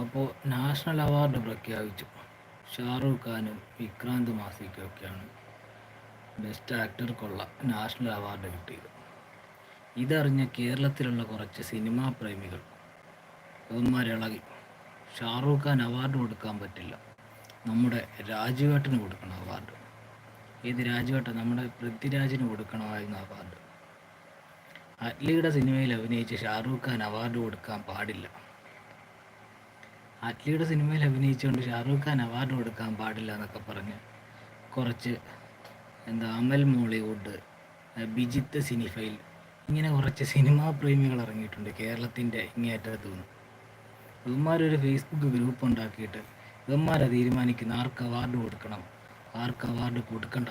അപ്പോൾ national award പ്രഖ്യാപിച്ചു. ഷാറൂഖ് ഖാനും വിക്രാന്ത് മാസിക്കൊക്കെയാണ് ബെസ്റ്റ് ആക്ടർക്കുള്ള നാഷണൽ അവാർഡ് കിട്ടിയത്. ഇതറിഞ്ഞ കേരളത്തിലുള്ള കുറച്ച് സിനിമാ പ്രേമികൾ ഇവന്മാരിളകി ഷാറൂഖ് ഖാൻ അവാർഡ് കൊടുക്കാൻ പറ്റില്ല. നമ്മുടെ രാജുവേട്ടന് കൊടുക്കണം അവാർഡ്. ഏത് രാജുവേട്ടൻ? നമ്മുടെ പൃഥ്വിരാജിന് കൊടുക്കണമായിരുന്നു അവാർഡ്. അറ്റ്ലിയുടെ സിനിമയിൽ അഭിനയിച്ച് ഷാറൂഖ് ഖാൻ അവാർഡ് കൊടുക്കാൻ പാടില്ല. അറ്റ്ലിയുടെ സിനിമയിൽ അഭിനയിച്ചുകൊണ്ട് ഷാറൂഖ് ഖാൻ അവാർഡ് കൊടുക്കാൻ പാടില്ല എന്നൊക്കെ പറഞ്ഞ് കുറച്ച് എന്താ അമൽ മോളിവുഡ് ബിജിത്ത് സിനിഫൈൽ ഇങ്ങനെ കുറച്ച് സിനിമാ പ്രേമികൾ ഇറങ്ങിയിട്ടുണ്ട് കേരളത്തിന്റെ ഇങ്ങേറ്റത്ത് നിന്ന്. ഇവന്മാരൊരു ഫേസ്ബുക്ക് ഗ്രൂപ്പ് ഉണ്ടാക്കിയിട്ട് ഇവന്മാരെ തീരുമാനിക്കുന്ന. ആർക്ക് അവാർഡ് കൊടുക്കണം ആർക്ക് അവാർഡ് കൊടുക്കണ്ട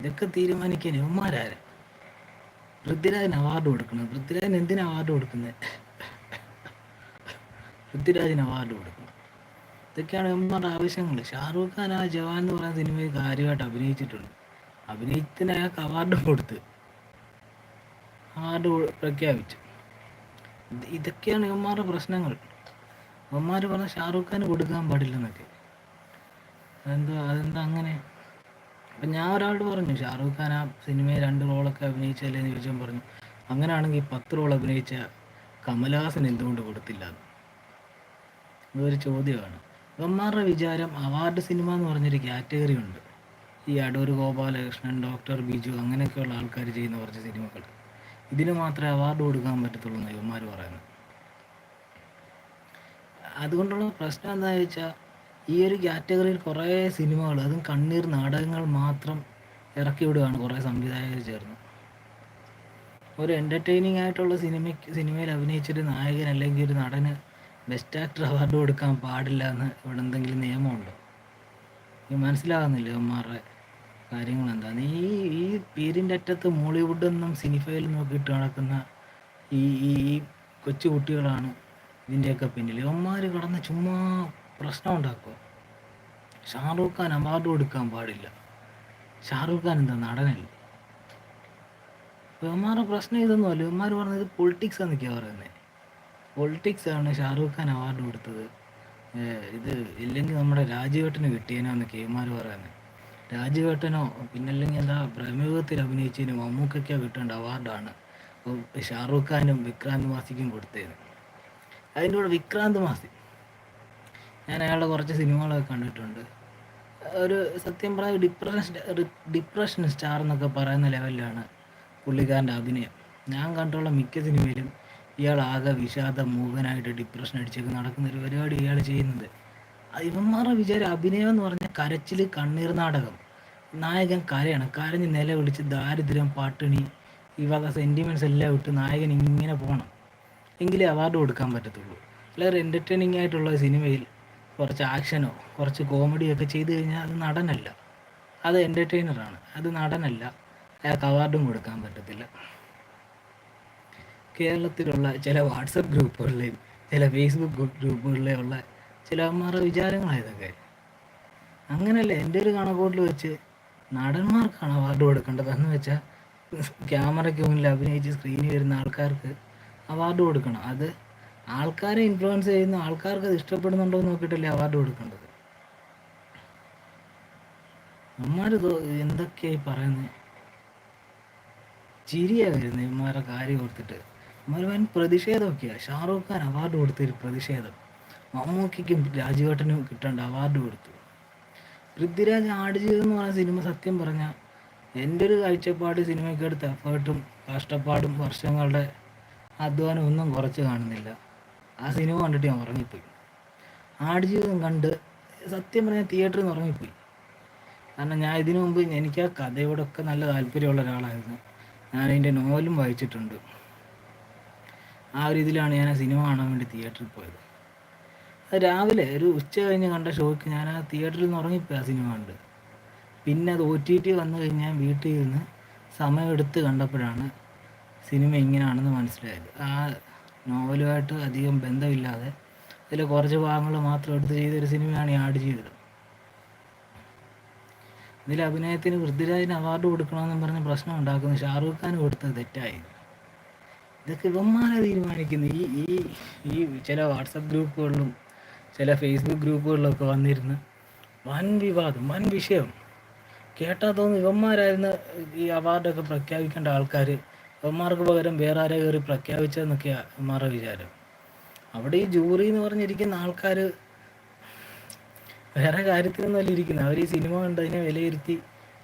ഇതൊക്കെ തീരുമാനിക്കാൻ ഇവന്മാരാരാ? പൃഥ്വിരാജിന് അവാർഡ് കൊടുക്കണം. പൃഥ്വിരാജിന് എന്തിനാ അവാർഡ് കൊടുക്കുന്നത് പൃഥ്വിരാജിന് അവാർഡ് കൊടുക്കണം. ഇതൊക്കെയാണ് എന്നുള്ള ആവശ്യങ്ങൾ ഷാറൂഖ് ഖാൻ ആ ജവാൻ എന്ന് പറയുന്ന സിനിമയിൽ കാര്യമായിട്ട് അഭിനയിച്ചിട്ടുണ്ട്. അഭിനയത്തിന് അയാൾക്ക് അവാർഡ് കൊടുത്ത് അവാർഡ് പ്രഖ്യാപിച്ചു. ഇത് ഇതൊക്കെയാണ് ഇവന്മാരുടെ പ്രശ്നങ്ങൾ. ഇവന്മാർ പറഞ്ഞ ഷാറൂഖ് ഖാന് കൊടുക്കാൻ പാടില്ലെന്നൊക്കെ അതെന്തോ അതെന്താ അങ്ങനെ? അപ്പം ഞാൻ ഒരാളോട് പറഞ്ഞു ഷാറൂഖ് ഖാൻ ആ സിനിമയിൽ രണ്ട് റോളൊക്കെ അഭിനയിച്ചല്ലേ എന്ന് ചോദിച്ചാൽ പറഞ്ഞു അങ്ങനെയാണെങ്കിൽ പത്ത് റോൾ അഭിനയിച്ച കമലഹാസൻ എന്തുകൊണ്ട് കൊടുത്തില്ല? ഇതൊരു ചോദ്യമാണ്. ഇവന്മാരുടെ വിചാരം അവാർഡ് സിനിമ എന്ന് പറഞ്ഞൊരു കാറ്റഗറി ഉണ്ട്. ഈ അടൂർ ഗോപാലകൃഷ്ണൻ ഡോക്ടർ ബിജു അങ്ങനെയൊക്കെയുള്ള ആൾക്കാർ ചെയ്യുന്ന കുറച്ച് സിനിമകൾ. ഇതിന് മാത്രമേ അവാർഡ് കൊടുക്കാൻ പറ്റത്തുള്ളൂ എന്ന് ഇവന്മാർ പറയുന്നത്. അതുകൊണ്ടുള്ള പ്രശ്നം എന്താണെന്ന് വെച്ചാൽ ഈ ഒരു കാറ്റഗറിയിൽ കുറേ സിനിമകൾ അതും കണ്ണീർ നാടകങ്ങൾ മാത്രം ഇറക്കി വിടുകയാണ് കുറേ സംവിധായകർ ചേർന്ന്. ഒരു എന്റർടൈനിങ് ആയിട്ടുള്ള സിനിമയ്ക്ക് സിനിമയിൽ അഭിനയിച്ചൊരു നായകൻ അല്ലെങ്കിൽ ഒരു നടന് ബെസ്റ്റ് ആക്ടർ അവാർഡ് കൊടുക്കാൻ പാടില്ല എന്ന് ഇവിടെ എന്തെങ്കിലും നിയമമുണ്ടോ? ഈ മനസ്സിലാകുന്നില്ല ഇവന്മാരുടെ കാര്യങ്ങൾ എന്താ നീ ഈ പേരിന്റെ അറ്റത്ത് മോളിവുഡെന്നും സിനിഫയിൽ നോക്കിയിട്ട് നടക്കുന്ന ഈ ഈ കൊച്ചു കുട്ടികളാണ് ഇതിന്റെയൊക്കെ പിന്നിൽ. ഇവന്മാർ കടന്ന് ചുമ്മാ പ്രശ്നം ഉണ്ടാക്കുക ഷാറൂഖ് ഖാൻ അവാർഡ് കൊടുക്കാൻ പാടില്ല. ഷാറൂഖ് ഖാൻ എന്താ നടനല്ലേ? ഇവന്മാരുടെ പ്രശ്നം ഇതൊന്നുമല്ല. ഇവന്മാർ പറഞ്ഞത് പൊളിറ്റിക്സ് എന്നൊക്കെയാണ് പറയുന്നത് പൊളിറ്റിക്സ് ആണ് ഷാറൂഖ് ഖാൻ അവാർഡ് കൊടുത്തത്. ഇത് ഇല്ലെങ്കിൽ നമ്മുടെ രാജുവേട്ടന് കിട്ടിയേനോ കെ ഇവന്മാർ പറയുന്നത്. രാജുവേട്ടനോ പിന്നല്ലെങ്കിൽ എന്താ പ്രമുഖത്തിൽ അഭിനയിച്ചതിന് മമ്മൂക്കൊക്കെ കിട്ടേണ്ട അവാർഡാണ് ഷാറൂഖ് ഖാനും വിക്രാന്ത് മാസിക്കും കൊടുത്തത് അതിന്റെ കൂടെ വിക്രാന്ത് മാസി. ഞാൻ അയാളുടെ കുറച്ച് സിനിമകളൊക്കെ കണ്ടിട്ടുണ്ട്. ഒരു സത്യം പറയാൻ ഡിപ്രഷൻ ഡിപ്രഷൻ സ്റ്റാർ എന്നൊക്കെ പറയുന്ന ലെവലിലാണ് പുള്ളിക്കാരന്റെ അഭിനയം. ഞാൻ കണ്ടുള്ള മിക്ക സിനിമയിലും ഇയാൾ ആകെ വിഷാദ മൂകനായിട്ട് ഡിപ്രഷൻ അടിച്ചൊക്കെ നടക്കുന്ന ഒരു പരിപാടി ഇയാൾ ചെയ്യുന്നത്. ഇവന്മാരുടെ വിചാരം അഭിനയം എന്ന് പറഞ്ഞാൽ കരച്ചിൽ കണ്ണീർ നാടകം. നായകൻ കരയാണ്. കരഞ്ഞ് നിലവിളിച്ച് ദാരിദ്ര്യം പാട്ടിണി ഈ വക എല്ലാം വിട്ട് നായകൻ ഇങ്ങനെ പോകണം എങ്കിലേ അവാർഡ് കൊടുക്കാൻ പറ്റത്തുള്ളൂ. അല്ലെങ്കിൽ എന്റർടൈനിങ് ആയിട്ടുള്ള സിനിമയിൽ കുറച്ച് ആക്ഷനോ കുറച്ച് കോമഡിയൊക്കെ ചെയ്തു കഴിഞ്ഞാൽ അത് നടനല്ല. അത് എന്റർടൈനറാണ് അത് നടനല്ല. അയാൾക്ക് അവാർഡും കൊടുക്കാൻ പറ്റത്തില്ല. കേരളത്തിലുള്ള ചില വാട്സപ്പ് ഗ്രൂപ്പുകളിലെയും ചില ഫേസ്ബുക്ക് ഗ്രൂപ്പുകളിലെയും ഉള്ള ചില അമ്മമാരുടെ വിചാരങ്ങളായതൊക്കെ. അങ്ങനെയല്ല എന്റെ ഒരു കണക്കോട്ടിൽ വെച്ച് നടന്മാർക്കാണ് അവാർഡ് കൊടുക്കേണ്ടത് എന്ന് വെച്ചാൽ ക്യാമറയ്ക്ക് മുന്നിൽ അഭിനയിച്ച് സ്ക്രീനിൽ വരുന്ന ആൾക്കാർക്ക് അവാർഡ് കൊടുക്കണം. അത് ആൾക്കാരെ ഇൻഫ്ലുവൻസ് ചെയ്യുന്ന ആൾക്കാർക്ക് അത് ഇഷ്ടപ്പെടുന്നുണ്ടോ എന്ന് നോക്കിയിട്ടല്ലേ അവാർഡ് കൊടുക്കേണ്ടത്. അമ്മമാർ എന്തൊക്കെയായി പറയുന്നത് ചിരിയാണ് വരുന്നത് ഇവന്മാരുടെ കാര്യം ഇവന്മാർ വൻ പ്രതിഷേധമൊക്കെയാണ് ഷാറൂഖ് ഖാൻ അവാർഡ് കൊടുത്തൊരു പ്രതിഷേധം. മമ്മൂക്കിക്കും രാജുവേട്ടനും കിട്ടേണ്ട അവാർഡ് കൊടുത്തു. പൃഥ്വിരാജ് ആടുജീവിതം എന്ന് പറഞ്ഞ സിനിമ സത്യം പറഞ്ഞാൽ എന്റെ ഒരു കാഴ്ചപ്പാട് സിനിമയ്ക്ക് എടുത്ത എഫേർട്ടും കഷ്ടപ്പാടും വർഷങ്ങളുടെ അധ്വാനം ഒന്നും കുറച്ച് കാണുന്നില്ല. ആ സിനിമ കണ്ടിട്ട് ഞാൻ ഉറങ്ങിപ്പോയി. ആടുജീവിതം കണ്ട് സത്യം പറഞ്ഞാൽ തിയേറ്ററിൽ നിന്ന് ഉറങ്ങിപ്പോയി. കാരണം ഞാൻ ഇതിനു മുമ്പ് എനിക്ക് ആ കഥയോടൊക്കെ നല്ല താല്പര്യമുള്ള ഒരാളായിരുന്നു. ഞാൻ അതിന്റെ നോവലും വായിച്ചിട്ടുണ്ട്. ആ ഒരു ഇതിലാണ് ഞാൻ ആ സിനിമ കാണാൻ വേണ്ടി തിയേറ്ററിൽ പോയത്. അത് രാവിലെ ഒരു ഉച്ച കഴിഞ്ഞ് കണ്ട ഷോയ്ക്ക് ഞാൻ ആ തിയേറ്ററിൽ നിന്ന് ഉറങ്ങിപ്പോയി ആ സിനിമ കണ്ട്. പിന്നെ അത് ഒ ടി ടി വന്നു കഴിഞ്ഞാൽ വീട്ടിൽ നിന്ന് സമയമെടുത്ത് കണ്ടപ്പോഴാണ് സിനിമ ഇങ്ങനെയാണെന്ന് മനസ്സിലായത്. ആ നോവലുമായിട്ട് അധികം ബന്ധമില്ലാതെ അതിലെ കുറച്ച് ഭാഗങ്ങൾ മാത്രം എടുത്ത് ചെയ്തൊരു സിനിമയാണ് ഈ ആടുജീവിതം ഇതിൽ അഭിനയത്തിന് പൃഥ്വിരാജിന് അവാർഡ് കൊടുക്കണമെന്നും പറഞ്ഞ് പ്രശ്നം ഉണ്ടാക്കുന്നു. ഷാറൂഖ് ഖാൻ കൊടുത്തത് തെറ്റായി ഇതൊക്കെ ഇവന്മാരെ തീരുമാനിക്കുന്നത്. ഈ ഈ ഈ ചില വാട്സപ്പ് ഗ്രൂപ്പുകളിലും ചില ഫേസ്ബുക്ക് ഗ്രൂപ്പുകളിലൊക്കെ വന്നിരുന്ന് വൻ വിവാദം വൻ വിഷയം. കേട്ടാൽ തോന്നുന്നു ഇവന്മാരായിരുന്നു ഈ അവാർഡൊക്കെ പ്രഖ്യാപിക്കേണ്ട ആൾക്കാർ ഇവന്മാർക്ക് പകരം വേറെ ആരെ കയറി പ്രഖ്യാപിച്ചതെന്നൊക്കെയാണ് ഇവന്മാരുടെ വിചാരം. അവിടെ ഈ ജൂറി എന്ന് പറഞ്ഞിരിക്കുന്ന ആൾക്കാർ വേറെ കാര്യത്തിനൊന്നുമല്ല ഇരിക്കുന്നത്. അവർ ഈ സിനിമ കണ്ട് അതിനെ വിലയിരുത്തി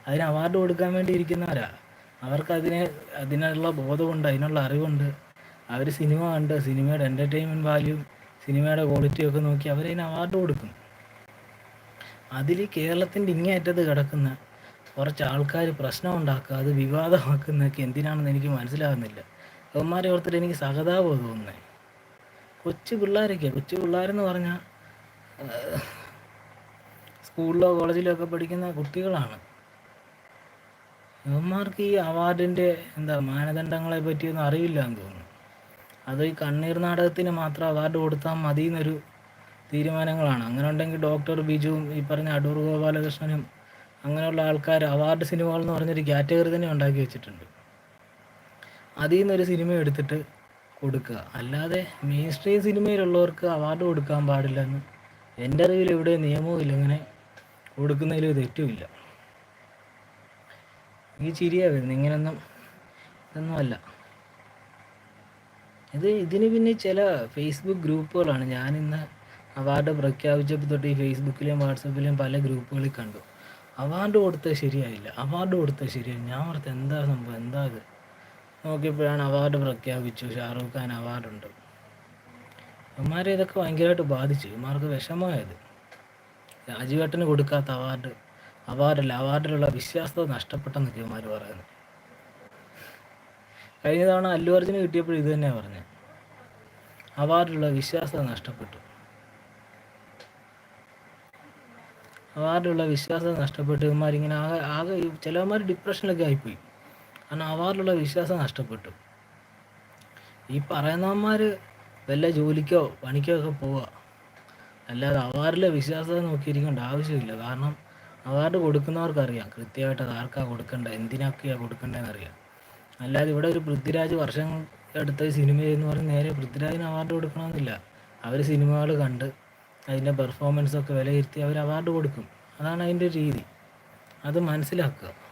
അതിന് അവാർഡ് കൊടുക്കാൻ വേണ്ടി ഇരിക്കുന്നവരാ. അവർക്ക് അതിനെ അതിനുള്ള ബോധമുണ്ട് അതിനുള്ള അറിവുണ്ട്. അവർ സിനിമ കണ്ട് സിനിമയുടെ എന്റർടൈൻമെന്റ് വാല്യൂ സിനിമയുടെ ക്വാളിറ്റി ഒക്കെ നോക്കി അവരതിന് അവാർഡ് കൊടുക്കും. അതിൽ കേരളത്തിന്റെ ഇങ്ങേറ്റത് കിടക്കുന്ന കുറച്ച് ആൾക്കാർ പ്രശ്നം ഉണ്ടാക്കുക അത് വിവാദമാക്കുന്നതൊക്കെ എന്തിനാണെന്ന് എനിക്ക് മനസ്സിലാകുന്നില്ല. അവന്മാരെ ഓർത്തിട്ട് എനിക്ക് സഹതാപം തോന്നുന്നത് കൊച്ചു പിള്ളേരൊക്കെ കൊച്ചു പിള്ളേരെന്ന് പറഞ്ഞാൽ സ്കൂളിലോ കോളേജിലോ ഒക്കെ പഠിക്കുന്ന കുട്ടികളാണ്. ഇവന്മാർക്ക് ഈ അവാർഡിന്റെ എന്താ മാനദണ്ഡങ്ങളെ പറ്റിയൊന്നും അറിയില്ല എന്ന് തോന്നുന്നു. അത് ഈ കണ്ണീർ നാടകത്തിന് മാത്രം അവാർഡ് കൊടുത്താൽ മതി എന്നൊരു തീരുമാനങ്ങളാണ്. അങ്ങനെ ഉണ്ടെങ്കിൽ ഡോക്ടർ ബിജുവും ഈ പറഞ്ഞ അടൂർ ഗോപാലകൃഷ്ണനും അങ്ങനെയുള്ള ആൾക്കാർ അവാർഡ് സിനിമകൾ എന്ന് പറഞ്ഞൊരു കാറ്റഗറി തന്നെ ഉണ്ടാക്കി വെച്ചിട്ടുണ്ട്. അതിൽ നിന്നൊരു സിനിമ എടുത്തിട്ട് കൊടുക്കുക. അല്ലാതെ മെയിൻ സ്ട്രീം സിനിമയിലുള്ളവർക്ക് അവാർഡ് കൊടുക്കാൻ പാടില്ലെന്ന് എന്റെ അറിവിൽ എവിടെ നിയമവും ഇല്ല. ഇങ്ങനെ കൊടുക്കുന്നതിൽ തെറ്റുമില്ല ഈ ചിരിയാ വരുന്നത് ഇങ്ങനൊന്നും ഇതൊന്നും അല്ല. ഇത് ഇതിന് പിന്നെ ചില ഫേസ്ബുക്ക് ഗ്രൂപ്പുകളാണ്. ഞാൻ ഞാനിന്ന് അവാർഡ് പ്രഖ്യാപിച്ചപ്പോൾ തൊട്ട് ഈ ഫേസ്ബുക്കിലെയും വാട്സപ്പിലെയും പല ഗ്രൂപ്പുകളിൽ കണ്ടു. അവാർഡ് കൊടുത്തത് ശരിയായില്ല. അവാർഡ് കൊടുത്തത് ശരിയായി. ഞാൻ ഓർത്ത് എന്താ സംഭവം? എന്താ ഇത്? നോക്കിയപ്പോഴാണ് അവാർഡ് പ്രഖ്യാപിച്ചു. ഷാറൂഖ് ഖാൻ അവാർഡുണ്ട്. ഇവന്മാരെ ഇതൊക്കെ ഭയങ്കരമായിട്ട് ബാധിച്ചു. ഇവന്മാർക്ക് വിഷമമായത്. രാജുവേട്ടന് കൊടുക്കാത്ത അവാർഡ് അവാർഡല്ല അവാർഡിലുള്ള വിശ്വാസത നഷ്ടപ്പെട്ട നിക്കുമാർ പറയുന്നു. കഴിഞ്ഞ തവണ അല്ലു അർജുന് കിട്ടിയപ്പോൾ ഇത് തന്നെയാണ് പറഞ്ഞത് അവാർഡിലുള്ള വിശ്വാസത നഷ്ടപ്പെട്ടു. അവാർഡിലുള്ള വിശ്വാസം നഷ്ടപ്പെട്ടു. ഇവന്മാർ ഇങ്ങനെ ആകെ ആകെ ചിലവന്മാർ ഡിപ്രഷനിലൊക്കെ ആയിപ്പോയി. കാരണം അവാർഡിലുള്ള വിശ്വാസം നഷ്ടപ്പെട്ടു. ഈ പറയുന്നവന്മാർ വല്ല ജോലിക്കോ പണിക്കോ ഒക്കെ പോവുക അല്ലാതെ അവാർഡിലെ വിശ്വാസത നോക്കിയിരിക്കേണ്ട ആവശ്യമില്ല. കാരണം അവാർഡ് കൊടുക്കുന്നവർക്കറിയാം. കൃത്യമായിട്ട് അത് ആർക്കാണ് കൊടുക്കേണ്ടത് എന്തിനൊക്കെയാണ് കൊടുക്കേണ്ടതെന്ന് അറിയാം അല്ലാതെ ഇവിടെ ഒരു പൃഥ്വിരാജ് വർഷം എടുത്ത സിനിമ എന്ന് പറഞ്ഞ് നേരെ പൃഥ്വിരാജിന് അവാർഡ് കൊടുക്കണമെന്നില്ല. അവർ സിനിമകൾ കണ്ട് അതിന്റെ പെർഫോമൻസ് ഒക്കെ വിലയിരുത്തി അവർ അവാർഡ് കൊടുക്കും. അതാണ് അതിന്റെ രീതി. അത് മനസ്സിലാക്കുക.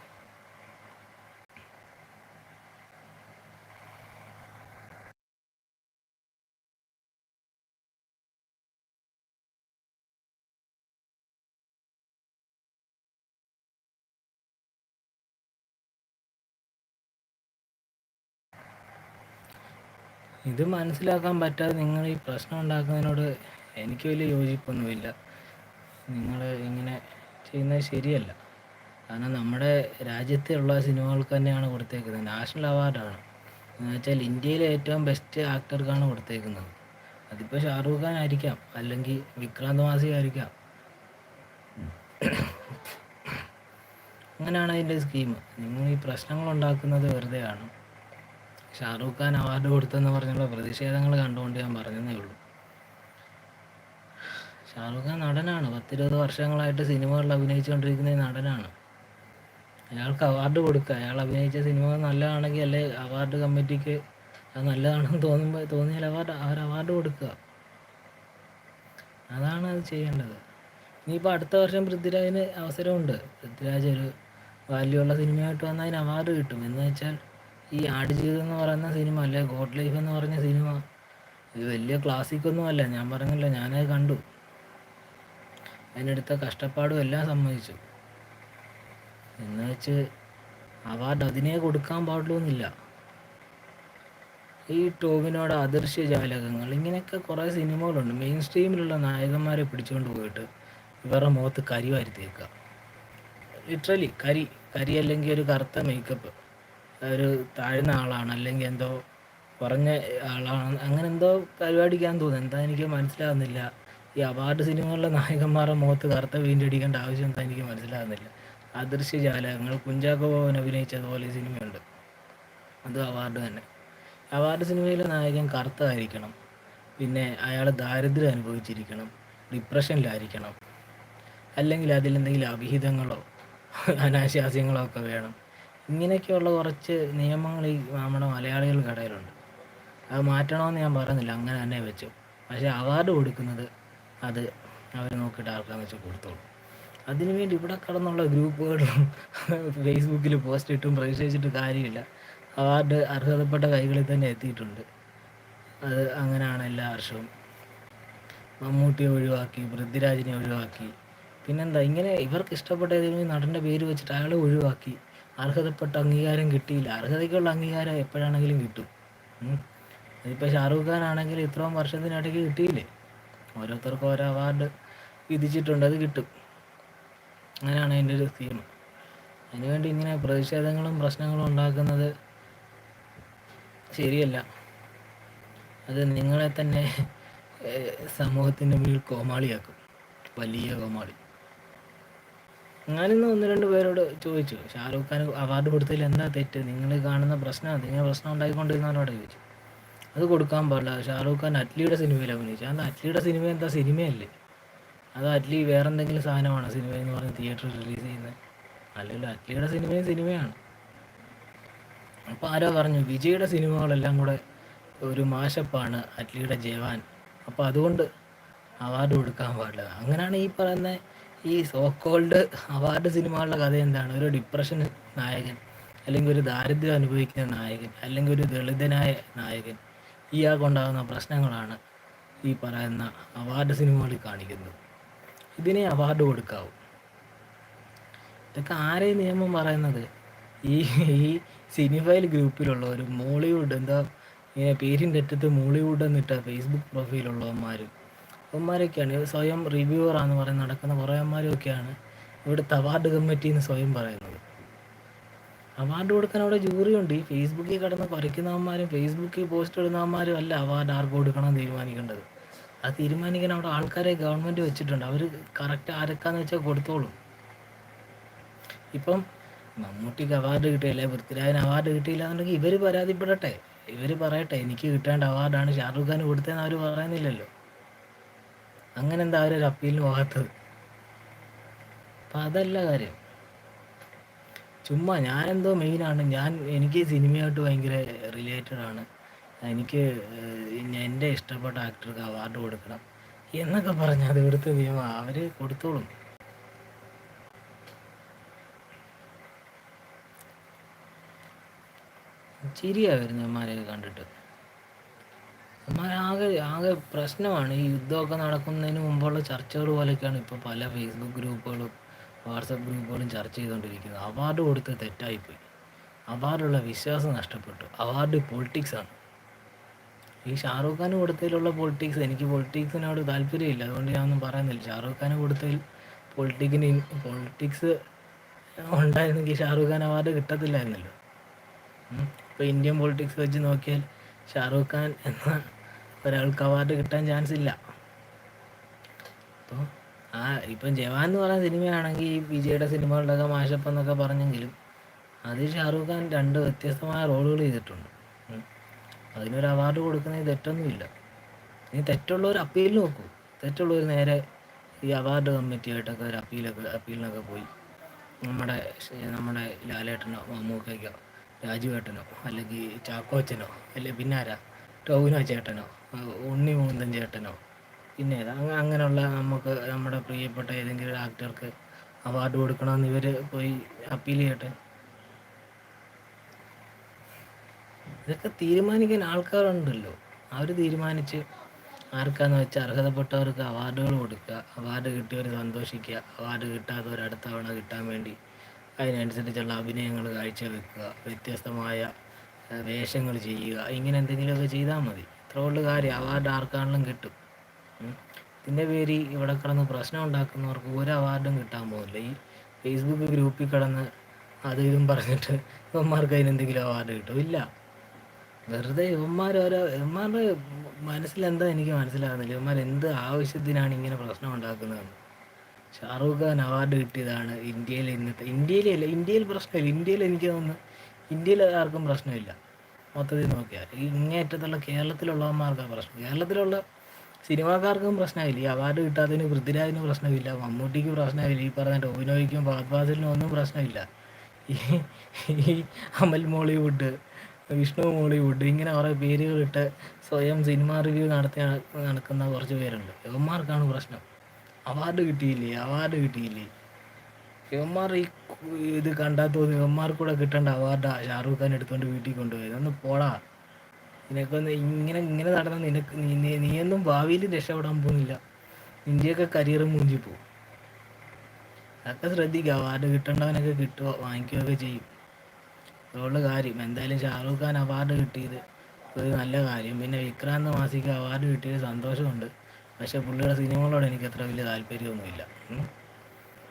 ഇത് മനസ്സിലാക്കാൻ പറ്റാതെ നിങ്ങൾ ഈ പ്രശ്നം ഉണ്ടാക്കുന്നതിനോട് എനിക്ക് വലിയ യോജിപ്പൊന്നുമില്ല. നിങ്ങൾ ഇങ്ങനെ ചെയ്യുന്നത് ശരിയല്ല. കാരണം നമ്മുടെ രാജ്യത്തുള്ള സിനിമകൾക്ക് തന്നെയാണ് കൊടുത്തേക്കുന്നത്. നാഷണൽ അവാർഡാണ്. എന്ന് വെച്ചാൽ ഇന്ത്യയിലെ ഏറ്റവും ബെസ്റ്റ് ആക്ടർക്കാണ് കൊടുത്തേക്കുന്നത്. അതിപ്പോൾ ഷാറൂഖ് ഖാൻ ആയിരിക്കാം. അല്ലെങ്കിൽ വിക്രാന്ത് മാസി ആയിരിക്കാം. അങ്ങനെയാണ് അതിന്റെ സ്കീം നിങ്ങൾ ഈ പ്രശ്നങ്ങൾ ഉണ്ടാക്കുന്നത് വെറുതെയാണ്. ഷാറൂഖ് ഖാൻ അവാർഡ് കൊടുത്തെന്ന് പറഞ്ഞുള്ള പ്രതിഷേധങ്ങൾ കണ്ടുകൊണ്ട് ഞാൻ പറഞ്ഞതേ ഉള്ളൂ. ഷാറൂഖ് ഖാൻ നടനാണ്. പത്തിരുപത് വർഷങ്ങളായിട്ട് സിനിമകളിൽ അഭിനയിച്ചുകൊണ്ടിരിക്കുന്ന നടനാണ്. അയാൾക്ക് അവാർഡ് കൊടുക്കുക. അയാൾ അഭിനയിച്ച സിനിമ നല്ലതാണെങ്കിൽ അല്ലെ അവാർഡ് കമ്മിറ്റിക്ക് അത് നല്ലതാണെന്ന് തോന്നുമ്പോൾ തോന്നിയാൽ അവാർഡ് അവർ അവാർഡ് കൊടുക്കുക. അതാണ് അത് ചെയ്യേണ്ടത്. ഇനിയിപ്പോൾ അടുത്ത വർഷം പൃഥ്വിരാജിന് അവസരമുണ്ട്. പൃഥ്വിരാജ് ഒരു വാല്യുള്ള സിനിമയായിട്ട് വന്നാൽ അതിന് അവാർഡ് കിട്ടും. എന്ന് വെച്ചാൽ ഈ ആടുജീവിതം എന്ന് പറയുന്ന സിനിമ അല്ലെ? ഗോഡ് ലൈഫ് എന്ന് പറഞ്ഞ സിനിമ. ഇത് വലിയ ക്ലാസിക്കൊന്നും അല്ല. ഞാൻ പറഞ്ഞില്ല ഞാനത് കണ്ടു. അതിനെടുത്ത കഷ്ടപ്പാടും എല്ലാം സമ്മതിച്ചു. എന്ന് വെച്ച് അവാർഡ് അതിനെ കൊടുക്കാൻ പാടുള്ളൂന്നില്ല. ഈ ടോവിനോട് അദൃശ്യ ജാലകങ്ങൾ ഇങ്ങനെയൊക്കെ കുറേ സിനിമകളുണ്ട്. മെയിൻ സ്ട്രീമിലുള്ള നായകന്മാരെ പിടിച്ചുകൊണ്ട് പോയിട്ട് ഇവരുടെ മുഖത്ത് കരി വാരിത്തേക്കുക ലിറ്ററലി കരി കരി അല്ലെങ്കിൽ ഒരു കറുത്ത മേക്കപ്പ് ഒരു താഴ്ന്ന ആളാണ് അല്ലെങ്കിൽ എന്തോ കുറഞ്ഞ ആളാണ് അങ്ങനെ എന്തോ പരിപാടിക്കാൻ തോന്നുന്നു. എന്താ എനിക്ക് മനസ്സിലാകുന്നില്ല ഈ അവാർഡ് സിനിമകളിലെ നായകന്മാരുടെ മുഖത്ത് കറുത്ത പെയിന്റ് ആവശ്യം എന്താ എനിക്ക് മനസ്സിലാകുന്നില്ല അദൃശ്യ ജാലകങ്ങൾ കുഞ്ചാക്കോ ഭവൻ അഭിനയിച്ചതുപോലെ സിനിമയുണ്ട്. അത് അവാർഡ് തന്നെ. അവാർഡ് സിനിമയിലെ നായകൻ കറുത്തതായിരിക്കണം. പിന്നെ അയാൾ ദാരിദ്ര്യം അനുഭവിച്ചിരിക്കണം. ഡിപ്രഷനിലായിരിക്കണം. അല്ലെങ്കിൽ അതിലെന്തെങ്കിലും അവിഹിതങ്ങളോ അനാശാസ്യങ്ങളോ ഒക്കെ വേണം. ഇങ്ങനെയൊക്കെയുള്ള കുറച്ച് നിയമങ്ങൾ ഈ നമ്മുടെ മലയാളികൾക്ക് ഇടയിലുണ്ട്. അത് മാറ്റണമെന്ന് ഞാൻ പറയുന്നില്ല അങ്ങനെ തന്നെ വെച്ചു. പക്ഷേ അവാർഡ് കൊടുക്കുന്നത് അത് അവർ നോക്കിയിട്ട് ആർക്കാന്ന് വെച്ചാൽ കൊടുത്തോളൂ. അതിനുവേണ്ടി ഇവിടെ കടന്നുള്ള ഗ്രൂപ്പുകളിലും ഫേസ്ബുക്കിൽ പോസ്റ്റ് ഇട്ടും പ്രവേശിച്ചിട്ട് കാര്യമില്ല. അവാർഡ് അർഹതപ്പെട്ട കൈകളിൽ തന്നെ എത്തിയിട്ടുണ്ട്. അത് അങ്ങനെയാണ് എല്ലാ വർഷവും. മമ്മൂട്ടിയെ ഒഴിവാക്കി പൃഥ്വിരാജിനെ ഒഴിവാക്കി. പിന്നെന്താ? ഇങ്ങനെ ഇവർക്ക് ഇഷ്ടപ്പെട്ട ഏതെങ്കിലും നടന്റെ പേര് വെച്ചിട്ട് അയാളെ ഒഴിവാക്കി. അർഹതപ്പെട്ട അംഗീകാരം കിട്ടിയില്ല. അർഹതയ്ക്കുള്ള അംഗീകാരം എപ്പോഴാണെങ്കിലും കിട്ടും. ഇതിപ്പോൾ ഷാറൂഖ് ഖാൻ ആണെങ്കിൽ ഇത്രയും വർഷത്തിനിടയ്ക്ക് കിട്ടിയില്ലേ? ഓരോരുത്തർക്കും ഓരോ അവാർഡ് വിധിച്ചിട്ടുണ്ട് അത് കിട്ടും. അങ്ങനെയാണ് എന്റെ ഒരു തീം അതിനുവേണ്ടി ഇങ്ങനെ പ്രതിഷേധങ്ങളും പ്രശ്നങ്ങളും ഉണ്ടാക്കുന്നത് ശരിയല്ല. അത് നിങ്ങളെ തന്നെ സമൂഹത്തിന്റെ മുന്നിൽ കോമാളിയാക്കും. വലിയ കോമാളി. ഞാനിന്ന് ഒന്ന് രണ്ട് പേരോട് ചോദിച്ചു. ഷാറൂഖ് ഖാൻ അവാർഡ് കൊടുത്തതിൽ എന്താ തെറ്റ്? നിങ്ങൾ കാണുന്ന പ്രശ്നം ഇങ്ങനെ പ്രശ്നം ഉണ്ടായിക്കൊണ്ടിരുന്നവരോട് ചോദിച്ചു. അത് കൊടുക്കാൻ പാടില്ല. ഷാറൂഖ് ഖാൻ അറ്റ്ലിയുടെ സിനിമയിൽ അഭിനയിച്ചു അത് അറ്റ്ലിയുടെ സിനിമ എന്താ? സിനിമയല്ലേ അത് അറ്റ്ലി വേറെ എന്തെങ്കിലും സാധനമാണ് സിനിമ എന്ന് പറഞ്ഞ് തിയേറ്ററിൽ റിലീസ് ചെയ്യുന്നത് അല്ലല്ലോ അറ്റ്ലിയുടെ സിനിമയും സിനിമയാണ് അപ്പോൾ ആരോ പറഞ്ഞു? വിജയുടെ സിനിമകളെല്ലാം കൂടെ ഒരു മാഷപ്പാണ് അറ്റ്ലിയുടെ ജവാൻ. അപ്പോൾ അതുകൊണ്ട് അവാർഡ് കൊടുക്കാൻ പാടില്ല. അങ്ങനെയാണ് ഈ പറയുന്ന ഈ സോക്കോൾഡ് അവാർഡ് സിനിമകളുടെ കഥ എന്താണ്? ഒരു ഡിപ്രഷൻ നായകൻ അല്ലെങ്കിൽ ഒരു ദാരിദ്ര്യം അനുഭവിക്കുന്ന നായകൻ അല്ലെങ്കിൽ ഒരു ദളിതനായ നായകൻ ഇയാൾക്കുണ്ടാകുന്ന പ്രശ്നങ്ങളാണ് ഈ പറയുന്ന അവാർഡ് സിനിമകളിൽ കാണിക്കുന്നത്. ഇതിനെ അവാർഡ് കൊടുക്കാവൂ. ഇതൊക്കെ ആരെ നിയമം പറയുന്നത്? ഈ ഈ സിനിഫൈൽ ഗ്രൂപ്പിലുള്ള ഒരു മോളിവുഡ് എന്താ പേരിന്റെ അറ്റത്ത് മോളിവുഡ് എന്നിട്ട ഫേസ്ബുക്ക് പ്രൊഫൈലുള്ളവന്മാരും അവന്മാരൊക്കെയാണ് സ്വയം റിവ്യൂവറാന്ന് പറഞ്ഞ് നടക്കുന്ന കുറേ അമ്മമാരൊക്കെയാണ് ഇവിടുത്തെ അവാർഡ് കമ്മിറ്റി എന്ന് സ്വയം പറയുന്നത്. അവാർഡ് കൊടുക്കാൻ അവിടെ ജൂറി ഉണ്ട് ഈ ഫേസ്ബുക്കിൽ കിടന്ന് കുറയ്ക്കുന്നവന്മാരും ഫേസ്ബുക്കിൽ പോസ്റ്റ് ഇടുന്നവന്മാരും അല്ല അവാർഡ് ആർക്ക് കൊടുക്കണം തീരുമാനിക്കേണ്ടത്. ആ തീരുമാനിക്കാൻ അവിടെ ആൾക്കാരെ ഗവൺമെന്റ് വെച്ചിട്ടുണ്ട്. അവർ കറക്റ്റ് ആരൊക്കെയാന്ന് വെച്ചാൽ കൊടുത്തോളും. ഇപ്പം മമ്മൂട്ടിക്ക് അവാർഡ് കിട്ടിയില്ല? പൃഥ്വിരാജിന് അവാർഡ് കിട്ടിയില്ല എന്നുണ്ടെങ്കിൽ ഇവർ പരാതിപ്പെടട്ടെ. ഇവർ പറയട്ടെ എനിക്ക് കിട്ടേണ്ട അവാർഡാണ് ഷാറുഖ് ഖാൻ കൊടുത്തതെന്ന് അവർ പറയുന്നില്ലല്ലോ. അങ്ങനെ എന്താ അവരൊരു അപ്പീലിന് പോകാത്തത്? അപ്പം അതല്ല കാര്യം. ചുമ്മാ ഞാനെന്തോ മെയിനാണ് ഞാൻ എനിക്ക് സിനിമയായിട്ട് ഭയങ്കര റിലേറ്റഡ് ആണ്. എനിക്ക് എന്റെ ഇഷ്ടപ്പെട്ട ആക്ടർക്ക് അവാർഡ് കൊടുക്കണം എന്നൊക്കെ പറഞ്ഞാൽ അത് ഇവിടുത്തെ നിയമം അവർ കൊടുത്തോളും. ചിരിയാ വരുന്നവന്മാരെയൊക്കെ കണ്ടിട്ട്. ആകെ ആകെ പ്രശ്നമാണ് ഈ യുദ്ധമൊക്കെ നടക്കുന്നതിന് മുമ്പുള്ള ചർച്ചകൾ പോലെയൊക്കെയാണ് ഇപ്പോൾ പല ഫേസ്ബുക്ക് ഗ്രൂപ്പുകളും വാട്സപ്പ് ഗ്രൂപ്പുകളും ചർച്ച ചെയ്തുകൊണ്ടിരിക്കുന്നത്. അവാർഡ് കൊടുത്ത് തെറ്റായിപ്പോയി. അവാർഡുള്ള വിശ്വാസം നഷ്ടപ്പെട്ടു. അവാർഡ് പൊളിറ്റിക്സാണ് ഈ ഷാറൂഖ് ഖാൻ കൊടുത്തതിലുള്ള പൊളിറ്റിക്സ് എനിക്ക് പൊളിറ്റിക്സിനോട് താല്പര്യമില്ല. അതുകൊണ്ട് ഞാനൊന്നും പറയുന്നില്ല. ഷാറൂഖ് ഖാൻ കൊടുത്തതിൽ പൊളിറ്റിക്കിന് പൊളിറ്റിക്സ് ഉണ്ടായിരുന്നെങ്കിൽ ഷാറൂഖ് ഖാൻ അവാർഡ് കിട്ടത്തില്ലായിരുന്നല്ലോ. ഇപ്പോൾ ഇന്ത്യൻ പൊളിറ്റിക്സ് വെച്ച് നോക്കിയാൽ ഷാറൂഖ് ഖാൻ എന്ന ഒരാൾക്ക് അവാർഡ് കിട്ടാൻ ചാൻസ് ഇല്ല. അപ്പോൾ ആ ഇപ്പം ജവാൻ എന്ന് പറയുന്ന സിനിമയാണെങ്കിൽ ഈ വിജയുടെ സിനിമകളുടെയൊക്കെ മാഷപ്പ് എന്നൊക്കെ പറഞ്ഞെങ്കിലും അതിൽ ഷാറൂഖ് ഖാൻ രണ്ട് വ്യത്യസ്തമായ റോളുകൾ ചെയ്തിട്ടുണ്ട്. അതിനൊരു അവാർഡ് കൊടുക്കുന്നത് തെറ്റൊന്നുമില്ല. ഇനി തെറ്റുള്ളവർ അപ്പീൽ നോക്കൂ. തെറ്റുള്ളവർ നേരെ ഈ അവാർഡ് കമ്മിറ്റിയായിട്ടൊക്കെ ഒരു അപ്പീലൊക്കെ അപ്പീലിനൊക്കെ പോയി. നമ്മുടെ നമ്മുടെ ലാലേട്ടനോ മമ്മൂക്കയ്ക്കോ രാജുവേട്ടനോ അല്ലെങ്കിൽ ചാക്കോച്ചനോ അല്ലെങ്കിൽ പിന്നാരാ? ടോവിനോ ചേട്ടനോ ഉണ്ണി മൂന്തൻ ചേട്ടനോ പിന്നെ അങ്ങനെയുള്ള നമുക്ക് നമ്മുടെ പ്രിയപ്പെട്ട ഏതെങ്കിലും ഒരു ആക്ടർക്ക് അവാർഡ് കൊടുക്കണമെന്ന് ഇവർ പോയി അപ്പീൽ ചെയ്യട്ടെ. ഇതൊക്കെ തീരുമാനിക്കാൻ ആൾക്കാരുണ്ടല്ലോ. അവർ തീരുമാനിച്ച് ആർക്കാന്ന് വെച്ചാൽ അർഹതപ്പെട്ടവർക്ക് അവാർഡുകൾ കൊടുക്കുക അവാർഡ് കിട്ടിയവർ സന്തോഷിക്കുക അവാർഡ് കിട്ടാത്തവർ അടുത്ത തവണ കിട്ടാൻ വേണ്ടി അതിനനുസരിച്ചുള്ള അഭിനയങ്ങൾ കാഴ്ചവെക്കുക വ്യത്യസ്തമായ വേഷങ്ങൾ ചെയ്യുക ഇങ്ങനെ എന്തെങ്കിലുമൊക്കെ ചെയ്താൽ മതി. ഇത്രയുള്ള കാര്യം. അവാർഡ് ആർക്കാണെങ്കിലും കിട്ടും. ഇതിന്റെ പേര് ഇവിടെ കിടന്ന് പ്രശ്നം ഉണ്ടാക്കുന്നവർക്ക് ഒരു അവാർഡും കിട്ടാൻ പോകുന്നില്ല. ഈ ഫേസ്ബുക്ക് ഗ്രൂപ്പിൽ കിടന്ന് അത് ഇതും പറഞ്ഞിട്ട് ഇവന്മാർക്ക് അതിനെന്തെങ്കിലും അവാർഡ് കിട്ടും ഇല്ല. വെറുതെ ഇവന്മാർ ഓരോ ഇവന്മാരുടെ മനസ്സിലെന്താ? എനിക്ക് മനസ്സിലാകുന്നില്ല. ഇവന്മാർ എന്ത് ആവശ്യത്തിനാണ് ഇങ്ങനെ പ്രശ്നം ഉണ്ടാക്കുന്നതെന്ന്. ഷാറൂഖ് ഖാൻ അവാർഡ് കിട്ടിയതാണ്. ഇന്ത്യയിൽ ഇന്നത്തെ ഇന്ത്യയിലല്ല ഇന്ത്യയിൽ പ്രശ്നമില്ല. ഇന്ത്യയിൽ എനിക്ക് തോന്നുന്നു ഇന്ത്യയിൽ ആർക്കും പ്രശ്നമില്ല. മൊത്തത്തിൽ നോക്കിയാൽ. ഈ ഇങ്ങേറ്റത്തുള്ള കേരളത്തിലുള്ളവന്മാർക്കാണ് പ്രശ്നം. കേരളത്തിലുള്ള സിനിമാക്കാർക്കും പ്രശ്നമില്ല. ഈ അവാർഡ് കിട്ടാത്തതിന് പൃഥ്വിരാജിന് പ്രശ്നമില്ല. മമ്മൂട്ടിക്ക് പ്രശ്നമില്ല. ഈ പറഞ്ഞ ടോവിനോയ്ക്കും ഫഹദ് ഒന്നും പ്രശ്നമില്ല. ഈ അമൽ മോളിവുഡ് വിഷ്ണു മോളിവുഡ് ഇങ്ങനെ കുറേ പേരുകളിട്ട് സ്വയം സിനിമ റിവ്യൂ നടത്തി നടക്കുന്ന കുറച്ച് പേരുണ്ട്. ഇവന്മാർക്കാണ് പ്രശ്നം. അവാർഡ് കിട്ടിയില്ലേ? അവാർഡ് കിട്ടിയില്ലേ? യവന്മാർ ഈ ഇത് കണ്ടാൽ തോന്നി യവന്മാർക്ക് കൂടെ കിട്ടേണ്ട അവാർഡ് ഷാറൂഖ് ഖാൻ എടുത്തുകൊണ്ട് വീട്ടിൽ കൊണ്ടുപോയത്. ഒന്ന് പോടാ. നിനക്കൊന്ന് ഇങ്ങനെ ഇങ്ങനെ നടന്ന നിനക്ക് നീയൊന്നും ഭാവിയിൽ രക്ഷപ്പെടാൻ പോകുന്നില്ല. നിന്റെയൊക്കെ കരിയർ മുഞ്ചി പോകും അതൊക്കെ ശ്രദ്ധിക്കുക അവാർഡ് കിട്ടേണ്ടവനൊക്കെ കിട്ടുക വാങ്ങിക്കുകയൊക്കെ ചെയ്യും. അതുകൊണ്ട് കാര്യം. എന്തായാലും ഷാറൂഖ് ഖാൻ അവാർഡ് കിട്ടിയത് ഒരു നല്ല കാര്യം. പിന്നെ വിക്രാന്ത് മാസിക്ക് അവാർഡ് കിട്ടിയത് സന്തോഷമുണ്ട്. പക്ഷെ പുള്ളിയുടെ സിനിമകളോട് എനിക്ക് അത്ര വലിയ താല്പര്യമൊന്നുമില്ല.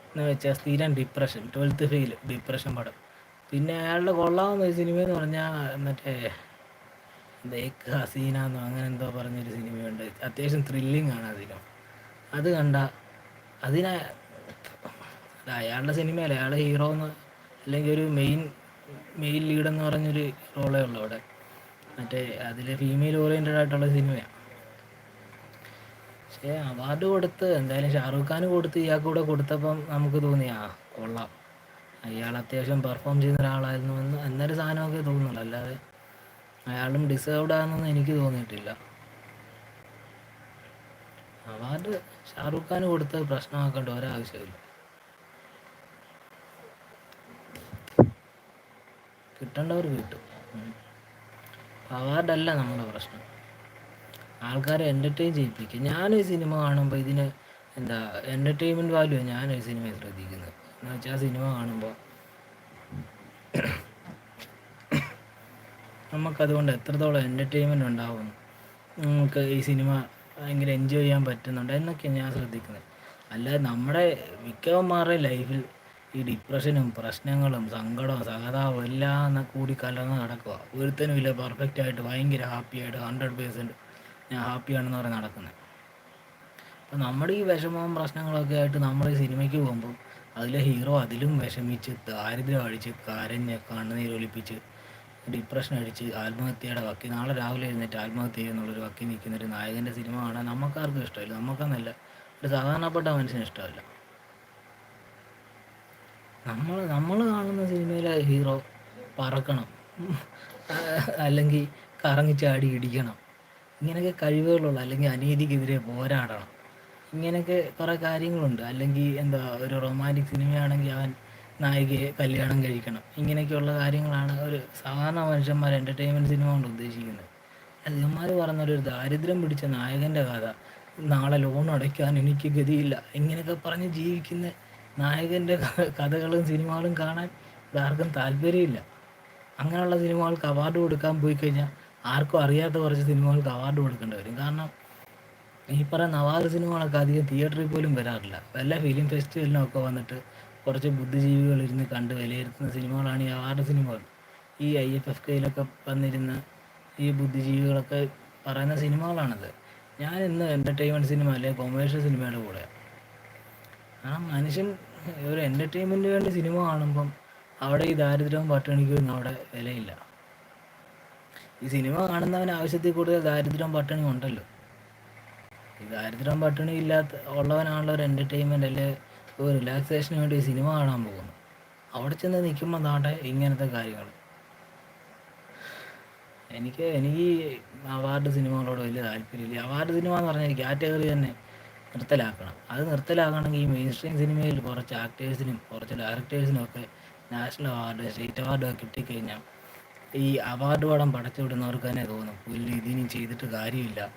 എന്ന് വെച്ചാൽ സ്ഥിരം ഡിപ്രഷൻ ട്വൽത്ത് ഫെയിൽ ഡിപ്രഷൻ പടം. പിന്നെ അയാളുടെ കൊള്ളാവുന്ന ഒരു സിനിമ എന്ന് പറഞ്ഞാൽ മറ്റേ ബേക്ക് ഹസീന എന്നോ അങ്ങനെ എന്തോ പറഞ്ഞൊരു സിനിമയുണ്ട്. അത്യാവശ്യം ത്രില്ലിംഗ് ആണ് അതിനോ അത് കണ്ട അതിന അയാളുടെ സിനിമയല്ല അയാൾ ഹീറോ എന്ന് അല്ലെങ്കിൽ ഒരു മെയിൻ മെയിൻ ലീഡെന്ന് പറഞ്ഞൊരു റോളേ ഉള്ളൂ അവിടെ. മറ്റേ അതിൽ ഫീമെയിൽ ഓറിയന്റഡ് ആയിട്ടുള്ള സിനിമയാണ് പക്ഷേ അവാർഡ് കൊടുത്ത് എന്തായാലും ഷാറൂഖ് ഖാൻ കൊടുത്ത് ഇയാൾക്ക് കൂടെ കൊടുത്തപ്പം നമുക്ക് തോന്നി ആ കൊള്ളാം. അയാൾ അത്യാവശ്യം പെർഫോം ചെയ്യുന്ന ഒരാളായിരുന്നു എന്ന് എന്നൊരു സാധനമൊക്കെ തോന്നുന്നുണ്ട്. അല്ലാതെ അയാളും ഡിസേർവ്ഡ് ആണെന്ന് എനിക്ക് തോന്നിയിട്ടില്ല. അവാർഡ് ഷാറൂഖ് ഖാൻ കൊടുത്ത് പ്രശ്നമാക്കേണ്ട ഒരാവശ്യമില്ല. കിട്ടേണ്ടവർ കിട്ടും. അവാർഡല്ല നമ്മുടെ പ്രശ്നം. ആൾക്കാരെ എന്റർടൈൻ ചെയ്യിപ്പിക്കുക ഞാനൊരു സിനിമ കാണുമ്പോൾ ഇതിന് എന്താ എന്റർടൈൻമെന്റ് വാല്യൂ ഞാനൊരു സിനിമയെ ശ്രദ്ധിക്കുന്നത്. എന്ന് വെച്ചാൽ സിനിമ കാണുമ്പോൾ നമുക്കതുകൊണ്ട് എത്രത്തോളം എന്റർടൈൻമെന്റ് ഉണ്ടാവും. നമുക്ക് ഈ സിനിമ ഭയങ്കര എൻജോയ് ചെയ്യാൻ പറ്റുന്നുണ്ട് എന്നൊക്കെയാണ് ഞാൻ ശ്രദ്ധിക്കുന്നത്. അല്ലാതെ നമ്മുടെ മിക്കവന്മാരുടെ ലൈഫിൽ ഈ ഡിപ്രഷനും പ്രശ്നങ്ങളും സങ്കടവും സഹതാവും എല്ലാം കൂടി കലർന്ന് നടക്കുക. ഒരുത്തനും ഇല്ല പെർഫെക്റ്റായിട്ട് ഭയങ്കര ഹാപ്പിയായിട്ട് ഹൺഡ്രഡ് പേഴ്സന്റ് ഞാൻ ഹാപ്പിയാണെന്ന് പറഞ്ഞ് നടക്കുന്നത് അപ്പം നമ്മുടെ ഈ വിഷമവും പ്രശ്നങ്ങളൊക്കെ ആയിട്ട് നമ്മൾ ഈ സിനിമയ്ക്ക് പോകുമ്പോൾ അതിലെ ഹീറോ അതിലും വിഷമിച്ച് ദാരിദ്ര്യം അടിച്ച് കരഞ്ഞ് കണ്ണുനീരൊലിപ്പിച്ച് ഡിപ്രഷൻ അടിച്ച് ആത്മഹത്യയുടെ വക്കി. നാളെ രാവിലെ എഴുന്നേറ്റ് ആത്മഹത്യ ചെയ്യുന്നുള്ളൊരു വക്കി നിൽക്കുന്ന ഒരു നായകന്റെ സിനിമ കാണാൻ നമുക്കാർക്കും ഇഷ്ടമില്ല. നമുക്കെന്നല്ല ഒരു സാധാരണപ്പെട്ട മനുഷ്യന് ഇഷ്ടമല്ല. നമ്മൾ നമ്മൾ കാണുന്ന സിനിമയിലെ ഹീറോ പറക്കണം. അല്ലെങ്കിൽ കറങ്ങിച്ചാടി ഇടിക്കണം. ഇങ്ങനെയൊക്കെ കഴിവുകളുള്ള അല്ലെങ്കിൽ അനീതിക്കെതിരെ പോരാടണം. ഇങ്ങനെയൊക്കെ കുറേ കാര്യങ്ങളുണ്ട്. അല്ലെങ്കിൽ എന്താ ഒരു റൊമാന്റിക് സിനിമയാണെങ്കിൽ അവൻ നായികയെ കല്യാണം കഴിക്കണം. ഇങ്ങനെയൊക്കെയുള്ള കാര്യങ്ങളാണ് ഒരു സാധാരണ മനുഷ്യന്മാർ എന്റർടൈൻമെന്റ് സിനിമ കൊണ്ട് ഉദ്ദേശിക്കുന്നത്. അതിന്മാർ പറഞ്ഞൊരു ദാരിദ്ര്യം പിടിച്ച നായകന്റെ കഥ നാളെ ലോൺ അടയ്ക്കാൻ എനിക്ക് ഗതിയില്ല. ഇങ്ങനെയൊക്കെ പറഞ്ഞ് ജീവിക്കുന്ന നായകന്റെ കഥകളും സിനിമകളും കാണാൻ ഇതാർക്കും താല്പര്യമില്ല. അങ്ങനെയുള്ള സിനിമകൾക്ക് അവാർഡ് കൊടുക്കാൻ പോയി കഴിഞ്ഞാൽ ആർക്കും അറിയാത്ത കുറച്ച് സിനിമകൾക്ക് അവാർഡ് കൊടുക്കേണ്ടി വരും. കാരണം ഈ പറയുന്ന അവാർഡ് സിനിമകളൊക്കെ അധികം തിയേറ്ററിൽ പോലും വരാറില്ല. വല്ല ഫിലിം ഫെസ്റ്റിവലിനൊക്കെ വന്നിട്ട് കുറച്ച് ബുദ്ധിജീവികൾ ഇരുന്ന് കണ്ട് വിലയിരുത്തുന്ന സിനിമകളാണ് ഈ അവാർഡ് സിനിമകൾ. ഈ ഐ എഫ് എഫ് കെയിലൊക്കെ വന്നിരുന്ന ഈ ബുദ്ധിജീവികളൊക്കെ പറയുന്ന സിനിമകളാണത്. ഞാൻ ഇന്ന് എന്റർടൈൻമെന്റ് സിനിമ അല്ലെങ്കിൽ കൊമേഴ്ഷ്യൽ സിനിമയുടെ കൂടെ. ആ മനുഷ്യൻ ഒരു എന്റർടൈൻമെന്റിന് വേണ്ടി സിനിമ കാണുമ്പം അവിടെ ഈ ദാരിദ്ര്യവും പട്ടിണിക്കൊന്നും അവിടെ വിലയില്ല. ഈ സിനിമ കാണുന്നവന് ആവശ്യത്തിൽ കൂടുതൽ ദാരിദ്ര്യം പട്ടിണിയും ഉണ്ടല്ലോ. ഈ ദാരിദ്ര്യം പട്ടിണി ഇല്ലാത്ത ഉള്ളവനാണല്ലോ ഒരു എന്റർടൈൻമെന്റ് അല്ലെ ഒരു റിലാക്സേഷന് വേണ്ടി സിനിമ കാണാൻ പോകുന്നു അവിടെ ചെന്ന് നിൽക്കുമ്പോൾ നാട്ടെ ഇങ്ങനത്തെ കാര്യങ്ങൾ എനിക്ക് എനിക്ക് അവാർഡ് സിനിമകളോട് വലിയ താല്പര്യമില്ല. അവാർഡ് സിനിമ എന്ന് പറഞ്ഞാൽ കാറ്റഗറി തന്നെ നിർത്തലാക്കണം. അത് നിർത്തലാക്കണമെങ്കിൽ ഈ മെയിൻ സ്ട്രീം സിനിമയിൽ കുറച്ച് ആക്ടേഴ്സിനും കുറച്ച് ഡയറക്ടേഴ്സിനും ഒക്കെ നാഷണൽ അവാർഡ് സ്റ്റേറ്റ് അവാർഡ് ഒക്കെ കിട്ടിക്കഴിഞ്ഞാൽ ഈ അവാർഡ് പടം പടച്ചു വിടുന്നവർക്ക് തന്നെ തോന്നും. പുല്ല് ഇതിനും ചെയ്തിട്ട് കാര്യമില്ല.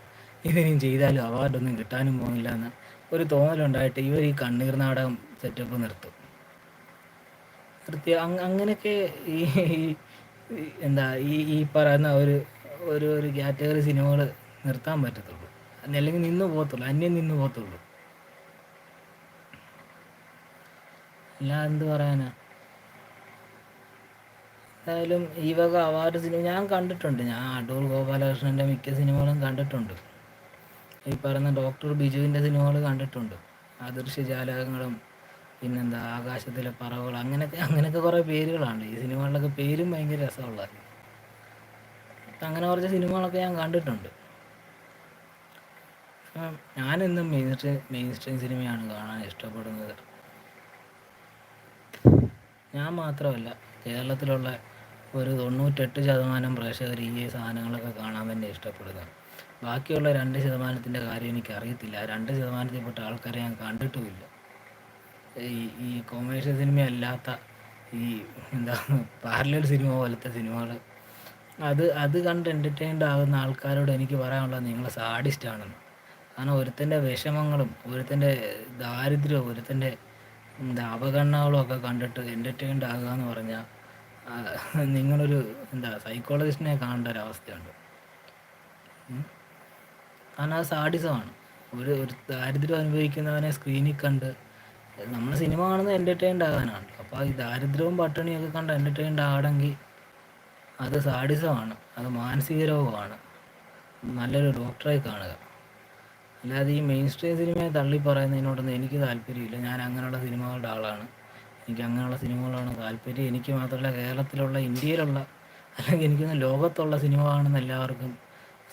ഇതിനും ചെയ്താലും അവാർഡൊന്നും കിട്ടാനും പോകുന്നില്ല എന്ന് ഒരു തോന്നലുണ്ടായിട്ട് ഇവർ ഈ കണ്ണീർ നാടകം സെറ്റപ്പ് നിർത്തും നിർത്തി അങ്ങനെയൊക്കെ ഈ എന്താ ഈ ഈ പറയുന്ന ഒരു ഒരു ഒരു കാറ്റഗറി സിനിമകൾ നിർത്താൻ പറ്റത്തുള്ളൂ. അല്ലെങ്കിൽ നിന്ന് പോകത്തുള്ളൂ. അന്യം നിന്ന് പോകത്തുള്ളൂ. അല്ല എന്ത് പറയാനാ? എന്തായാലും ഈ വക അവാർഡ് സിനിമ ഞാൻ കണ്ടിട്ടുണ്ട്. ഞാൻ അടൂർ ഗോപാലകൃഷ്ണന്റെ മിക്ക സിനിമകളും കണ്ടിട്ടുണ്ട്. ഈ പറയുന്ന ഡോക്ടർ ബിജുവിന്റെ സിനിമകൾ കണ്ടിട്ടുണ്ട്. അദൃശ്യജാലകങ്ങളും പിന്നെന്താ ആകാശത്തിലെ പറവുകൾ അങ്ങനെയൊക്കെ അങ്ങനെയൊക്കെ കുറേ പേരുകളാണ്. ഈ സിനിമകളിലൊക്കെ പേരും ഭയങ്കര രസമുള്ളതാണ് അങ്ങനെ കുറച്ച് സിനിമകളൊക്കെ ഞാൻ കണ്ടിട്ടുണ്ട്. ഞാനെന്നും മെയിൻ സ്ട്രീം മെയിൻ സ്ട്രീം സിനിമയാണ് കാണാൻ ഇഷ്ടപ്പെടുന്നത്. ഞാൻ മാത്രമല്ല കേരളത്തിലുള്ള ഒരു തൊണ്ണൂറ്റെട്ട് ശതമാനം പ്രേക്ഷകർ ഈ സാധനങ്ങളൊക്കെ കാണാൻ തന്നെ ഇഷ്ടപ്പെടുന്നത്. ബാക്കിയുള്ള രണ്ട് ശതമാനത്തിന്റെ കാര്യം എനിക്ക് അറിയത്തില്ല രണ്ട് ശതമാനത്തിൽപ്പെട്ട ആൾക്കാരെ ഞാൻ കണ്ടിട്ടുമില്ല. ഈ ഈ കൊമേഴ്ഷ്യൽ സിനിമ അല്ലാത്ത ഈ എന്താ പാരലൽ സിനിമ പോലത്തെ സിനിമകൾ. അത് അത് കണ്ട് എന്റർടൈൻഡ് ആകുന്ന ആൾക്കാരോട് എനിക്ക് പറയാനുള്ളത് നിങ്ങൾ സാഡിസ്റ്റാണെന്ന്. കാരണം ഒരുത്തന്റെ വിഷമങ്ങളും ഒരുത്തന്റെ ദാരിദ്ര്യവും ഒരുത്തന്റെ എന്താ അവഗണനകളും ഒക്കെ കണ്ടിട്ട് എന്റർടൈൻഡ് ആകുക എന്ന് പറഞ്ഞാൽ നിങ്ങളൊരു എന്താ സൈക്കോളജിസ്റ്റിനെ കാണേണ്ട ഒരു അവസ്ഥയുണ്ട് കാരണം അത് സാഡിസമാണ്. ഒരു ഒരു ദാരിദ്ര്യം അനുഭവിക്കുന്നവനെ സ്ക്രീനിൽ കണ്ട് നമ്മൾ സിനിമ കാണുന്നത് എന്റർടൈൻഡ് ആകാനാണ്. അപ്പോൾ ഈ ദാരിദ്ര്യവും പട്ടിണിയൊക്കെ കണ്ട് എന്റർടൈൻഡ് ആകണമെങ്കിൽ അത് സാഡിസമാണ്. അത് മാനസിക രോഗമാണ്. നല്ലൊരു ഡോക്ടറെ കാണുക. അല്ലാതെ ഈ മെയിൻ സ്ട്രീം സിനിമയെ തള്ളി പറയുന്നതിനോടൊന്നും എനിക്ക് താല്പര്യമില്ല. ഞാൻ അങ്ങനെയുള്ള സിനിമകളുടെ ആളാണ്. എനിക്ക് അങ്ങനെയുള്ള സിനിമകളാണ് താല്പര്യം. എനിക്ക് മാത്രമല്ല കേരളത്തിലുള്ള ഇന്ത്യയിലുള്ള അല്ലെങ്കിൽ എനിക്ക് ലോകത്തുള്ള സിനിമ കാണുന്ന എല്ലാവർക്കും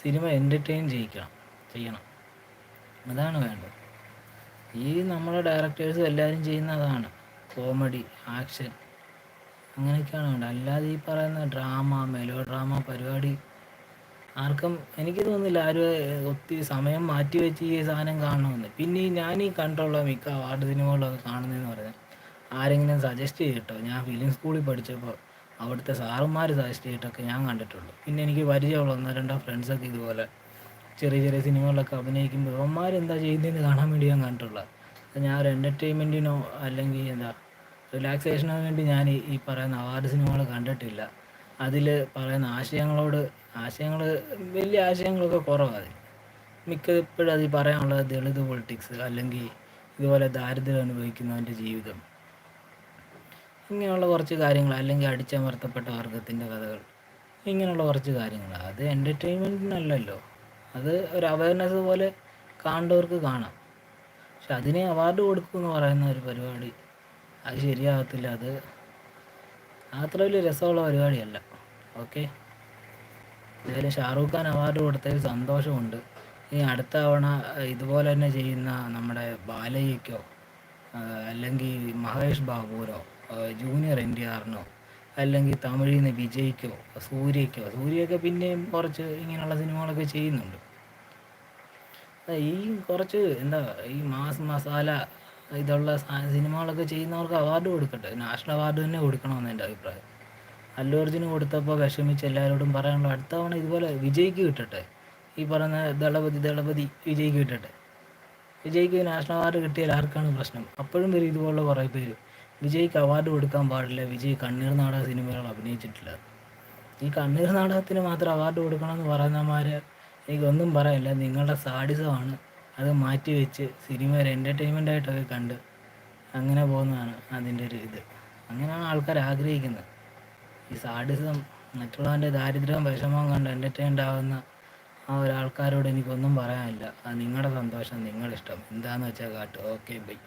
സിനിമ എന്റർടൈൻ ചെയ്യിക്കണം ചെയ്യണം. അതാണ് വേണ്ടത്. ഈ നമ്മുടെ ഡയറക്ടേഴ്സും എല്ലാവരും ചെയ്യുന്ന അതാണ് കോമഡി ആക്ഷൻ അങ്ങനെയൊക്കെയാണ് വേണ്ടത്. അല്ലാതെ ഈ പറയുന്ന ഡ്രാമ മെലോ ഡ്രാമ പരിപാടി ആർക്കും എനിക്ക് തോന്നുന്നില്ല ആരും ഒത്തിരി സമയം മാറ്റി വെച്ച് ഈ സാധനം കാണണമെന്ന്. പിന്നെ ഞാൻ ഈ കണ്ടുള്ള മിക്ക അവാർഡ് സിനിമകളൊക്കെ കാണുന്നതെന്ന് പറഞ്ഞാൽ ആരെങ്കിലും സജസ്റ്റ് ചെയ്തിട്ടോ? ഞാൻ ഫിലിം സ്കൂളിൽ പഠിച്ചപ്പോൾ അവിടുത്തെ സാറുമാർ സജസ്റ്റ് ചെയ്തിട്ടൊക്കെ ഞാൻ കണ്ടിട്ടുള്ളൂ പിന്നെ എനിക്ക് പരിചയമുള്ള ഒന്നോ രണ്ടോ ഫ്രണ്ട്സൊക്കെ ഇതുപോലെ ചെറിയ ചെറിയ സിനിമകളിലൊക്കെ അഭിനയിക്കുമ്പോൾ അവന്മാർ എന്താ ചെയ്യുന്നതെന്ന് കാണാൻ വേണ്ടി ഞാൻ കണ്ടിട്ടുള്ള. ഞാൻ ഒരു എന്റർടൈൻമെന്റിനോ അല്ലെങ്കിൽ എന്താ റിലാക്സേഷനോ വേണ്ടി ഞാൻ ഈ- പറയുന്ന അവാർഡ് സിനിമകൾ കണ്ടിട്ടില്ല. അതിൽ പറയുന്ന ആശയങ്ങളോട് ആശയങ്ങൾ വലിയ ആശയങ്ങളൊക്കെ കുറവാണ് അതിൽ മിക്ക ഇപ്പോഴും അതിൽ പറയാനുള്ളത് ദളിത് പൊളിറ്റിക്സ് അല്ലെങ്കിൽ ഇതുപോലെ ദാരിദ്ര്യം അനുഭവിക്കുന്നവന്റെ ജീവിതം. ഇങ്ങനെയുള്ള കുറച്ച് കാര്യങ്ങൾ അല്ലെങ്കിൽ അടിച്ചമർത്തപ്പെട്ട വർഗത്തിന്റെ കഥകൾ ഇങ്ങനെയുള്ള കുറച്ച് കാര്യങ്ങൾ. അത് എന്റർടൈൻമെന്റിനല്ലല്ലോ അത് ഒരു അവയർനെസ് പോലെ കാണേണ്ടവർക്ക് കാണാം. പക്ഷെ അതിനെ അവാർഡ് കൊടുക്കുമെന്ന് പറയുന്ന ഒരു പരിപാടി അത് ശരിയാകത്തില്ല അത് അത്ര വലിയ രസമുള്ള പരിപാടിയല്ല. ഓക്കെ? എന്തായാലും ഷാറൂഖ് ഖാൻ അവാർഡ് കൊടുത്തതിൽ സന്തോഷമുണ്ട്. ഇനി അടുത്ത തവണ ഇതുപോലെ തന്നെ ചെയ്യുന്ന നമ്മുടെ ബാലയ്യക്കോ അല്ലെങ്കിൽ മഹേഷ് ബാബുവിനോ ജൂനിയർ എൻ ടി ആറിനോ അല്ലെങ്കിൽ തമിഴിൽ നിന്ന് വിജയ്ക്കോ സൂര്യക്കോ സൂര്യയൊക്കെ പിന്നെയും കുറച്ച് ഇങ്ങനെയുള്ള സിനിമകളൊക്കെ ചെയ്യുന്നുണ്ട്. ഈ കുറച്ച് എന്താ ഈ മാസ് മസാല ഇതുള്ള സിനിമകളൊക്കെ ചെയ്യുന്നവർക്ക് അവാർഡ് കൊടുക്കട്ടെ. നാഷണൽ അവാർഡ് തന്നെ കൊടുക്കണമെന്ന് എന്റെ അഭിപ്രായം. അല്ലു അർജുന് കൊടുത്തപ്പോൾ വിഷമിച്ച് എല്ലാവരോടും പറയാനുള്ള അടുത്ത തവണ ഇതുപോലെ വിജയ്ക്ക് കിട്ടട്ടെ. ഈ പറയുന്ന ദളപതി ദളപതി വിജയ്ക്ക് കിട്ടട്ടെ. വിജയ്ക്ക് നാഷണൽ അവാർഡ് കിട്ടിയാൽ ആർക്കാണ് പ്രശ്നം? അപ്പോഴും വരും ഇതുപോലുള്ള കുറേ പേര് വിജയ്ക്ക് അവാർഡ് കൊടുക്കാൻ പാടില്ല. വിജയ് കണ്ണീർ നാടക സിനിമകൾ അഭിനയിച്ചിട്ടില്ല ഈ കണ്ണീർ നാടകത്തിന് മാത്രം അവാർഡ് കൊടുക്കണമെന്ന് പറയുന്നമാർ എനിക്കൊന്നും പറയില്ല. നിങ്ങളുടെ സാഡിസമാണ്. അത് മാറ്റി വെച്ച് സിനിമ ഒരു എന്റർടൈൻമെന്റ് ആയിട്ടൊക്കെ കണ്ട് അങ്ങനെ പോകുന്നതാണ് അതിന്റെ ഒരു ഇത്. അങ്ങനെയാണ് ആൾക്കാർ ആഗ്രഹിക്കുന്നത്. ഈ സാഡിസം മറ്റുള്ളവന്റെ ദാരിദ്ര്യവും വിഷമവും കണ്ട് എന്റർടൈൻഡ് ആവുന്ന ആ ഒരാൾക്കാരോട് എനിക്കൊന്നും പറയാനില്ല. അത് നിങ്ങളുടെ സന്തോഷം നിങ്ങളിഷ്ടം എന്താണെന്ന് വെച്ചാൽ കാട്ടും. Okay bye